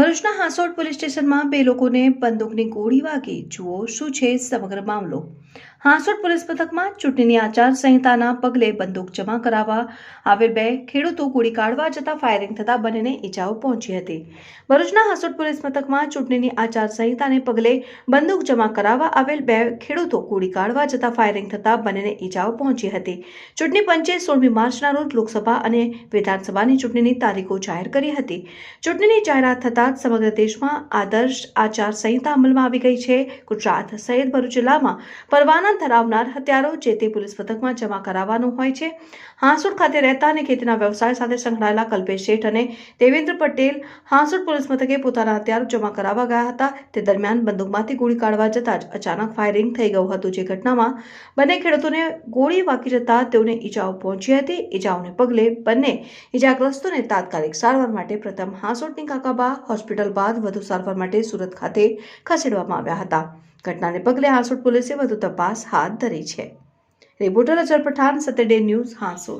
ભરૂચના હાંસોડ પોલીસ સ્ટેશનમાં બે લોકોને બંદૂકની ગોળી વાગી. જુઓ શું છે સમગ્ર મામલો. હાંસોડ પોલીસ મથકમાં ચૂંટણીની આચારસંહિતાના પગલે બંદૂક જમા કરાવવા આવેલ બે ખેડૂતો ગોળી કાઢવા જતા ફાયરિંગ થતા બંનેને ઈજાઓ પહોંચી હતી. ભરૂચના હાંસોડ પોલીસ મથકમાં ચૂંટણીની આચારસંહિતાને પગલે બંદૂક જમા કરાવવા આવેલ બે ખેડૂતો ગોળી કાઢવા જતા ફાયરિંગ થતા બંનેને ઈજાઓ પહોંચી હતી. ચૂંટણી પંચે સોળમી માર્ચના રોજ લોકસભા અને વિધાનસભાની ચૂંટણીની તારીખો જાહેર કરી હતી. ચૂંટણીની જાહેરાત થતાં સમગ્ર દેશમાં આદર્શ આચારસંહિતા અમલમાં આવી ગઈ છે. ગુજરાત સહિત ભરૂચ જિલ્લામાં પરવાના ધરાવનાર હત્યારો જે તે પોલીસ મથકમાં જમા કરાવવાનું હોય છે. હાંસોડ ખાતે રહેતા અને ખેતીના વ્યવસાય સાથે સંકળાયેલા કલ્પેશ શેઠ અને દેવેન્દ્ર પટેલ હાંસોડ પોલીસ મથકે પોતાના હથિયારો જમા કરાવવા ગયા હતા. તે દરમિયાન બંદૂકમાંથી ગોળી કાઢવા જતાં જ અચાનક ફાયરિંગ થઈ ગયું હતું, જે ઘટનામાં બંને ખેડૂતોને ગોળી વાગી જતા તેઓને ઈજાઓ પહોંચી હતી. ઈજાઓને પગલે બંને ઈજાગ્રસ્તોને તાત્કાલિક સારવાર માટે પ્રથમ હાંસોડની કાકાબા હોસ્પિટલ બાદ વધુ સારવાર માટે સુરત ખાતે ખસેડવામાં આવ્યા હતા. ઘટનાને પગલે હાંસોડ પોલીસે વધુ તપાસ હાથ ધરી છે. Reporter Azhar Pathan Saturday news Hansot